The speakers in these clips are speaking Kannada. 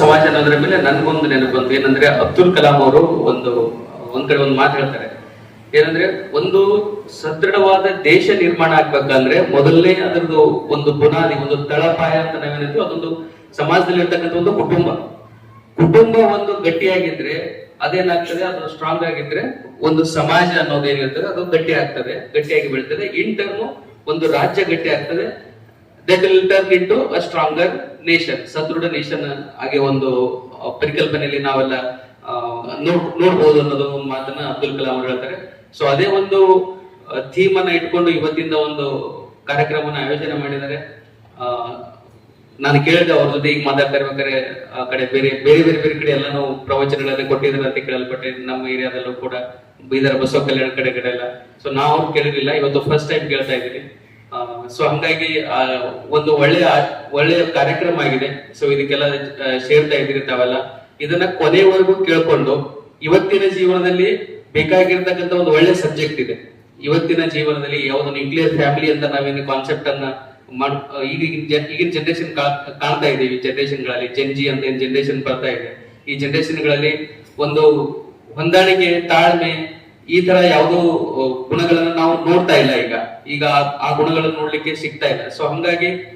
ಸಮಾಜ ಅನ್ನೋದ್ರ ಮೇಲೆ ನನ್ಗೊಂದು ನೆನಪು ಬಂತು ಏನಂದ್ರೆ ಅಬ್ದುಲ್ ಕಲಾಂ ಅವರು ಒಂದು, ಒಂದ್ ಕಡೆ ಒಂದು ಮಾತು ಹೇಳ್ತಾರೆ. ಏನಂದ್ರೆ ಒಂದು ಸದೃಢವಾದ ದೇಶ ನಿರ್ಮಾಣ ಆಗ್ಬೇಕಂದ್ರೆ ಮೊದಲನೇ ಅದರದ್ದು ಒಂದು ಬುನಾದಿ, ಒಂದು ತಳಪಾಯ ಅಂತ ನಾವೇನಿದ್ವಿ ಅದೊಂದು ಸಮಾಜದಲ್ಲಿ ಇರ್ತಕ್ಕಂಥ ಒಂದು ಕುಟುಂಬ. ಕುಟುಂಬ ಒಂದು ಗಟ್ಟಿಯಾಗಿದ್ರೆ ಅದೇನಾಗ್ತದೆ? ಅದು ಸ್ಟ್ರಾಂಗ್ ಆಗಿದ್ರೆ ಒಂದು ಸಮಾಜ ಅನ್ನೋದು ಏನಿರ್ತದೆ, ಅದು ಗಟ್ಟಿ ಆಗ್ತದೆ, ಗಟ್ಟಿಯಾಗಿ ಬೆಳ್ತದೆ. ಇನ್ ಟರ್ಮ್ ಒಂದು ರಾಜ್ಯ ಗಟ್ಟಿ ಆಗ್ತದೆ. That will turn into a stronger nation ಸದೃಢ ನೇಷನ್ ಹಾಗೆ ಒಂದು ಪರಿಕಲ್ಪನೆಯಲ್ಲಿ ನಾವೆಲ್ಲ ನೋಡ್, ನೋಡ್ಬೋದು ಅನ್ನೋದು ಒಂದು ಮಾತನ್ನ ಅಬ್ದುಲ್ ಕಲಾಂ ಅವರು ಹೇಳ್ತಾರೆ. ಸೊ ಅದೇ ಒಂದು ಥೀಮ್ ಅನ್ನ ಇಟ್ಕೊಂಡು ಇವತ್ತಿಂದ ಒಂದು ಕಾರ್ಯಕ್ರಮನ ಆಯೋಜನೆ ಮಾಡಿದ್ದಾರೆ. ನಾನು ಕೇಳಿದೆ ಅವ್ರ ಜೊತೆ ಈಗ ಮಾತಾಡ್ತಾ ಇರ್ಬೇಕಾದ್ರೆ ಆ ಕಡೆ ಬೇರೆ ಬೇರೆ ಬೇರೆ ಬೇರೆ ಕಡೆ ಎಲ್ಲಾನು ಪ್ರವಚನಗಳಲ್ಲಿ ಕೊಟ್ಟಿದ್ದಾರೆ ಅಂತ ಕೇಳಲ್ಪಟ್ಟೆ. ನಮ್ಮ ಏರಿಯಾದಲ್ಲೂ ಕೂಡ ಬೀದರ್ ಬಸವ ಕಲ್ಯಾಣ ಕಡೆ ಕಡೆ ಎಲ್ಲ. ಸೊ ನಾವು ಕೇಳಿರ್ಲಿಲ್ಲ. ಇವತ್ತು ಫಸ್ಟ್ ಟೈಮ್ ಕೇಳ್ತಾ ಇದ್ದೀನಿ. ಸೊ ಹಂಗಾಗಿ ಒಂದು ಒಳ್ಳೆಯ ಒಳ್ಳೆಯ ಕಾರ್ಯಕ್ರಮ ಆಗಿದೆ. ಸೊ ಇದಕ್ಕೆಲ್ಲ ಸೇರ್ತಾ ಇದ್ದೀರಿ ತಾವೆಲ್ಲ. ಇದನ್ನ ಕೊನೆವರೆಗೂ ಕೇಳ್ಕೊಂಡು, ಇವತ್ತಿನ ಜೀವನದಲ್ಲಿ ಬೇಕಾಗಿರ್ತಕ್ಕಂಥ ಒಂದು ಒಳ್ಳೆ ಸಬ್ಜೆಕ್ಟ್ ಇದೆ. ಇವತ್ತಿನ ಜೀವನದಲ್ಲಿ ಯಾವ್ದು ನ್ಯೂಕ್ಲಿಯರ್ ಫ್ಯಾಮಿಲಿ ಅಂತ ನಾವೇನು ಕಾನ್ಸೆಪ್ಟ್ ಅನ್ನ ಮಾಡ್ ಈಗಿನ ಈಗಿನ ಜನರೇಷನ್ ಕಾಣ್ತಾ ಇದೀವಿ ಜನರೇಷನ್ಗಳಲ್ಲಿ ಜೆನ್ಜಿ ಅಂತ ಏನ್ ಜನರೇಷನ್ ಬರ್ತಾ ಇದೆ. ಈ ಜನರೇಷನ್ಗಳಲ್ಲಿ ಒಂದು ಹೊಂದಾಣಿಕೆ, ತಾಳ್ಮೆ ಈ ತರ ಯಾವುದೋ ಗುಣಗಳನ್ನ ನಾವು ನೋಡ್ತಾ ಇಲ್ಲ ಈಗ. ಈಗ ಆ- ಗುಣಗಳನ್ನ ನೋಡ್ಲಿಕ್ಕೆ ಸಿಗ್ತಾ ಇಲ್ಲ. ಸೊ ಹಂಗಾಗಿ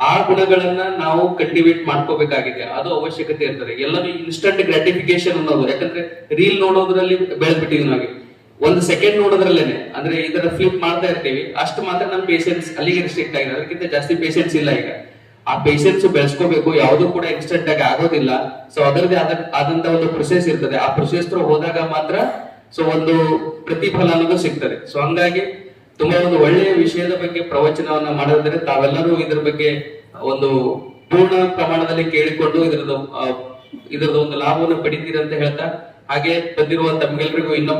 ಆ ಗುಣಗಳನ್ನ ನಾವು ಕಲ್ಟಿವೇಟ್ ಮಾಡ್ಕೋಬೇಕಾಗಿದೆ. ಅದು ಅವಶ್ಯಕತೆ ಇರ್ತದೆ. ಎಲ್ಲರೂ ಇನ್ಸ್ಟಂಟ್ ಗ್ರಾಟಿಫಿಕೇಶನ್ ಅನ್ನೋದು. ಯಾಕಂದ್ರೆ ರೀಲ್ ನೋಡೋದ್ರಲ್ಲಿ ಬೆಳೆದ್ಬಿಟ್ಟಿದ್ವಿ ನಾವೇ ಒಂದು ಸೆಕೆಂಡ್ ನೋಡೋದ್ರಲ್ಲೇನೆ. ಅಂದ್ರೆ ಇದರ ಫ್ಲಿಪ್ ಮಾಡ್ತಾ ಇರ್ತೀವಿ. ಅಷ್ಟು ಮಾತ್ರ ನಮ್ಮ ಪೇಷನ್ಸ್ ಅಲ್ಲಿಗೆ ರಿಸ್ಟ್ರಿಕ್ಟ್ ಆಗಿದೆ. ಅದಕ್ಕಿಂತ ಜಾಸ್ತಿ ಪೇಷನ್ಸ್ ಇಲ್ಲ ಈಗ. ಆ ಪೇಷನ್ಸ್ ಬೆಳೆಸ್ಕೋಬೇಕು. ಯಾವುದು ಕೂಡ ಇನ್ಸ್ಟಂಟ್ ಆಗಿ ಆಗೋದಿಲ್ಲ. ಸೊ ಅದರದೇ ಆದ, ಆದಂತ ಒಂದು ಪ್ರೊಸೆಸ್ ಇರ್ತದೆ. ಆ ಪ್ರೊಸೆಸ್ ಹೋದಾಗ ಮಾತ್ರ ಸೊ ಒಂದು ಪ್ರತಿಫಲ ಅನ್ನೋದು ಸಿಗ್ತದೆ. ಸೊ ಹಂಗಾಗಿ ತುಂಬಾ ಒಂದು ಒಳ್ಳೆಯ ವಿಷಯದ ಬಗ್ಗೆ ಪ್ರವಚನವನ್ನ ಮಾಡಿದ್ರೆ ತಾವೆಲ್ಲರೂ ಇದ್ರ ಬಗ್ಗೆ ಒಂದು ಪೂರ್ಣ ಪ್ರಮಾಣದಲ್ಲಿ ಕೇಳಿಕೊಂಡು ಇದರದ್ದು ಇದರದ್ದು ಒಂದು ಲಾಭವನ್ನು ಪಡಿತೀರಿ ಅಂತ ಹೇಳ್ತಾ, ಹಾಗೆ ಬಂದಿರುವ ತಮ್ಗೆಲ್ರಿಗೂ ಇನ್ನೊಮ್ಮೆ